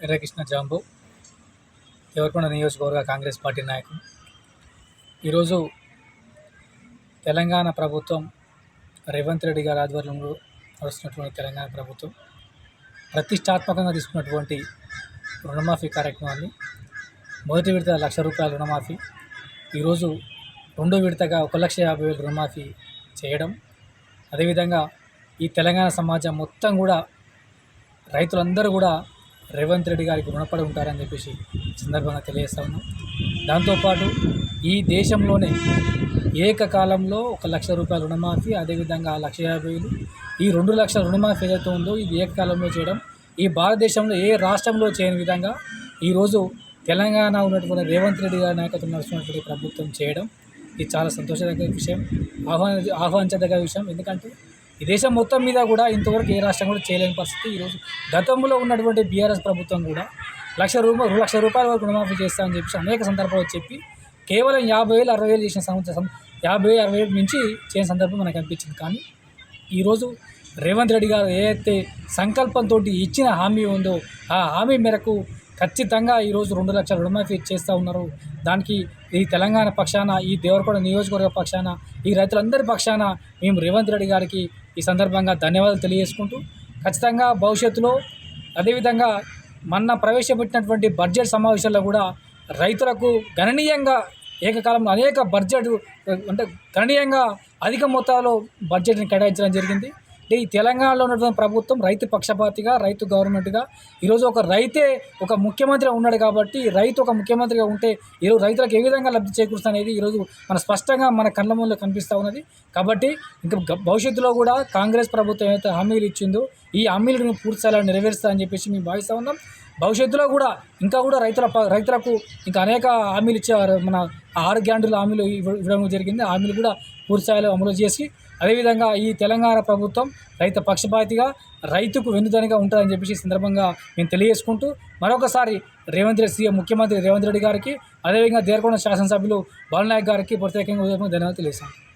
ఎర్రకృష్ణ జాంబు దేవరకొండ నియోజకవర్గ కాంగ్రెస్ పార్టీ నాయకుడు. ఈరోజు తెలంగాణ ప్రభుత్వం రేవంత్ రెడ్డి గారి ఆధ్వర్యంలో నడుస్తున్నటువంటి తెలంగాణ ప్రభుత్వం ప్రతిష్టాత్మకంగా తీసుకున్నటువంటి రుణమాఫీ కార్యక్రమాన్ని మొదటి విడత లక్ష రూపాయల రుణమాఫీ ఈరోజు రెండో విడతగా ఒక లక్ష యాభై వేలు రుణమాఫీ చేయడం అదేవిధంగా ఈ తెలంగాణ సమాజం మొత్తం కూడా రైతులందరూ కూడా రేవంత్ రెడ్డి గారికి రుణపడి ఉంటారని చెప్పేసి సందర్భంగా తెలియజేస్తా ఉన్నాం. దాంతోపాటు ఈ దేశంలోనే ఏకకాలంలో ఒక లక్ష రూపాయల రుణమాఫీ అదేవిధంగా లక్ష యాభై వేలు ఈ రెండు లక్షల రుణమాఫీ ఏదైతే ఉందో ఇది ఏకకాలంలో చేయడం ఈ భారతదేశంలో ఏ రాష్ట్రంలో చేయని విధంగా ఈరోజు తెలంగాణ ఉన్నటువంటి రేవంత్ రెడ్డి గారి నాయకత్వం నడుస్తున్నటువంటి ప్రభుత్వం చేయడం ఇది చాలా సంతోషదగ్గ విషయం ఆహ్వాన ఆహ్వానించదగ్గ విషయం. ఎందుకంటే ఈ దేశం మొత్తం మీద కూడా ఇంతవరకు ఏ రాష్ట్రం కూడా చేయలేని పరిస్థితి. ఈరోజు గతంలో ఉన్నటువంటి బీఆర్ఎస్ ప్రభుత్వం కూడా లక్ష రూపాయలు లక్ష రూపాయల వరకు రుణమాఫీ చేస్తామని చెప్పి అనేక సందర్భాలు చెప్పి కేవలం యాభై వేలు అరవై వేలు చేసిన సంవత్సరం యాభై అరవై వేలు మించి చేయని సందర్భం మనకు అనిపించింది కానీ ఈరోజు రేవంత్ రెడ్డి గారు ఏదైతే సంకల్పంతో ఇచ్చిన హామీ ఉందో ఆ హామీ మేరకు ఖచ్చితంగా ఈరోజు రెండు లక్షల రుణమాఫీ చేస్తూ ఉన్నారు. దానికి ఈ తెలంగాణ పక్షాన ఈ దేవరకొండ నియోజకవర్గ పక్షాన ఈ రైతులందరి పక్షాన మేము రేవంత్ రెడ్డి గారికి ఈ సందర్భంగా ధన్యవాదాలు తెలియజేసుకుంటూ ఖచ్చితంగా భవిష్యత్తులో అదేవిధంగా మొన్న ప్రవేశపెట్టినటువంటి బడ్జెట్ సమావేశాల్లో కూడా రైతులకు గణనీయంగా ఏకకాలంలో అనేక బడ్జెట్ అంటే గణనీయంగా అధిక మొత్తాలో బడ్జెట్ని కేటాయించడం జరిగింది. అంటే ఈ తెలంగాణలో ఉన్నటువంటి ప్రభుత్వం రైతు పక్షపాతిగా రైతు గవర్నమెంట్గా ఈరోజు ఒక రైతే ఒక ముఖ్యమంత్రి ఉన్నాడు కాబట్టి రైతు ఒక ముఖ్యమంత్రిగా ఉంటే ఈరోజు రైతులకు ఏ విధంగా లబ్ధి చేకూరుస్తుంది అనేది ఈరోజు మన స్పష్టంగా మన కళ్ళ ముందు కనిపిస్తూ ఉన్నది. కాబట్టి ఇంకా భవిష్యత్తులో కూడా కాంగ్రెస్ ప్రభుత్వం ఏదైతే హామీలు ఇచ్చిందో ఈ హామీలను పూర్తి స్థాయిలో నెరవేరుస్తా అని చెప్పేసి మేము భావిస్తూ ఉన్నాం. భవిష్యత్తులో కూడా ఇంకా కూడా రైతుల ప- రైతులకు ఇంకా అనేక హామీలు ఇచ్చారు మన ఆరు గ్యారంటీల హామీలు ఇవ్వడం జరిగింది. హామీలు కూడా పూర్తి స్థాయిలో అమలు చేసి అదేవిధంగా ఈ తెలంగాణ ప్రభుత్వం రైతు పక్షపాతిగా రైతుకు వెన్నుదనిగా ఉంటుందని చెప్పేసి సందర్భంగా మేము తెలియజేసుకుంటూ మరొకసారి రేవంత్ రెడ్డి సీఎం ముఖ్యమంత్రి రేవంత్ రెడ్డి గారికి అదేవిధంగా దేవరకొండ శాసనసభ్యులు బాలనాయక్ గారికి ప్రత్యేకంగా ధన్యవాదాలు తెలియజేశాను